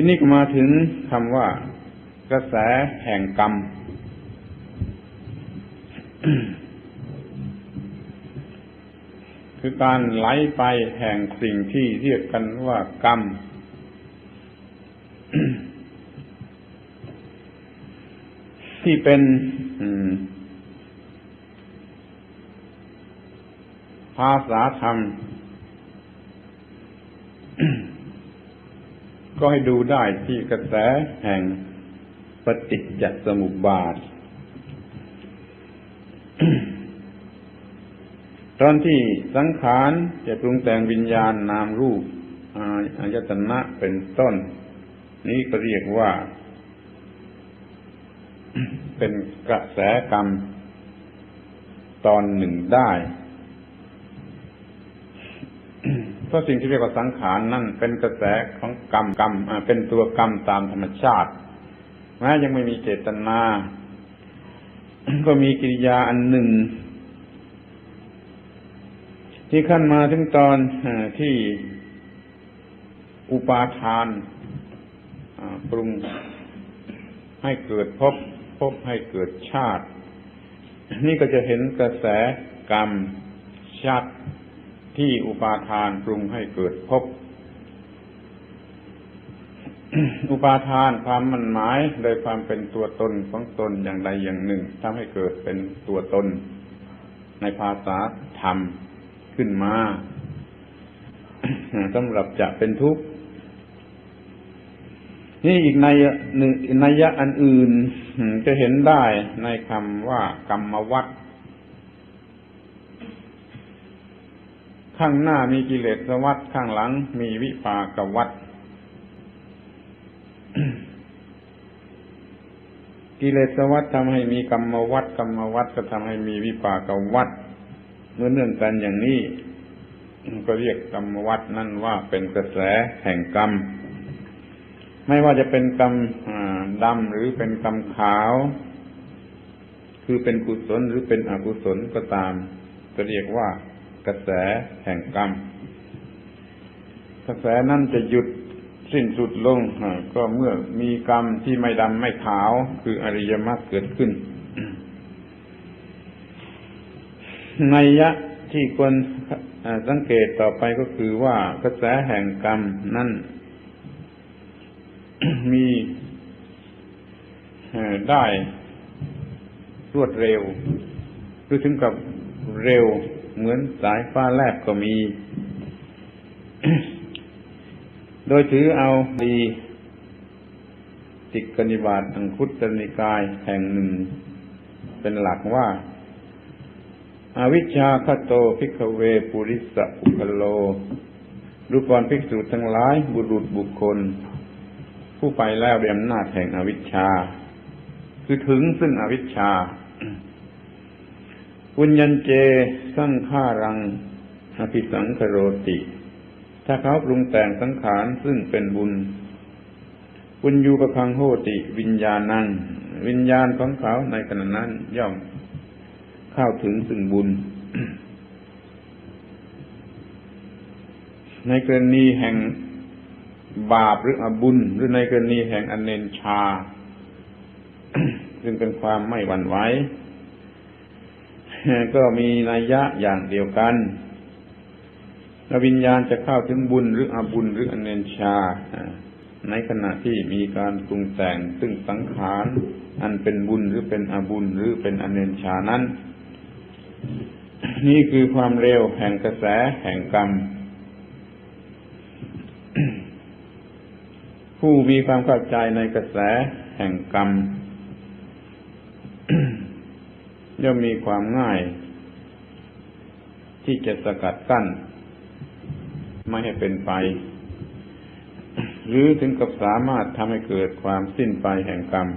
ทีนี้ก็มาถึงคำว่ากระแสแห่งกรรม คือการไหลไปแห่งสิ่งที่เรียกกันว่ากรรม ที่เป็นภาษาธรรม ก็ให้ดูได้ที่กระแสแห่งปฏิจจสมุปบาท ตอนที่สังขารจะปรุงแต่งวิญญาณนามรูปอายตนะเป็นต้น นี้ก็เรียกว่า เป็นกระแสกรรม ตอนหนึ่งได้ เพราะสิ่งที่เรียกว่าสังขารนั่นเป็นกระแสของกรรมกรรมเป็นตัวกรรมตามธรรมชาติแม้ยังไม่มีเจตนา ก็มีกิริยาอันหนึ่ง ที่ขั้นมาถึงตอนที่อุปาทานปรุงให้เกิดพบพบให้เกิดชาติ นี่ก็จะเห็นกระแสกรรมชัด ที่อุปาทานปรุงให้เกิดพบ อุปาทานความมันหมายโดยความเป็นตัวตนของตนอย่างใดอย่างหนึ่งทำให้เกิดเป็นตัวตน ในภาษาธรรมขึ้นมาสำหรับจะเป็นทุกข์นี่อีกในหนึ่งในยะอันอื่นจะเห็นได้ในคำว่ากรรมวัฏ ข้างหน้ามีกิเลสวัฏข้างหลังมีวิปากวัฏกิเลสวัฏทำให้มีกรรมวัฏกรรมวัฏก็ทำให้มีวิปากวัฏเมื่อเนื่องกันอย่างนี้ก็เรียกกรรมวัฏนั่นว่าเป็นกระแสแห่งกรรม ไม่ว่าจะเป็นกรรมดำหรือเป็นกรรมขาว คือเป็นกุศลหรือเป็นอกุศลก็ตามก็เรียกว่า กระแสแห่งกรรม กระแสนั้นจะหยุดสิ้นสุดลงก็เมื่อมีกรรมที่ไม่ดำไม่ขาว คืออริยมรรคเกิดขึ้นในยะที่ควรสังเกตต่อไปก็คือว่ากระแสแห่งกรรมนั้นมีได้รวดเร็วหรือถึงกับเร็ว เหมือนสายฟ้าแลบก็มี โดยถือเอาดีติกนิบาตอังคุตนิกายแห่งหนึ่ง เป็นหลักว่าอาวิชชาคโตพิกเวปุริสอุคโลรูปรภิกษุทั้งหลายบุรุษบุคคล ผู้ไปแล้วด้วยอำนาจแห่งอวิชชา คือถึงซึ่งอวิชชา ปุญญเจสังขารังอภิสังคโรติ ถ้าเขาปรุงแต่งสังขารซึ่งเป็นบุญปุญญูประพังโหติ วิญญาณัง วิญญาณของเขาในขณะนั้นย่อมเข้าถึงซึ่งบุญ ในกรณีแห่งบาปหรืออบุญ หรือในกรณีแห่งอนเนนชา ซึ่งเป็นความไม่หวั่นไหว ก็มีนัยยะอย่างเดียวกันวิญญาณจะเข้าถึงบุญหรืออบุญหรืออเนนชา ในขณะที่มีการปรุงแต่งซึ่งสังขารอันเป็นบุญหรือเป็นอบุญหรือเป็นอเนนชานั้น นี่คือความเร็วแห่งกระแสแห่งกรรม ผู้มีความเข้าใจในกระแสแห่งกรรม ย่อมมีความง่าย ที่จะสกัดกั้น ไม่ให้เป็นไป หรือถึงกับสามารถทำให้เกิดความสิ้นไปแห่งกรรม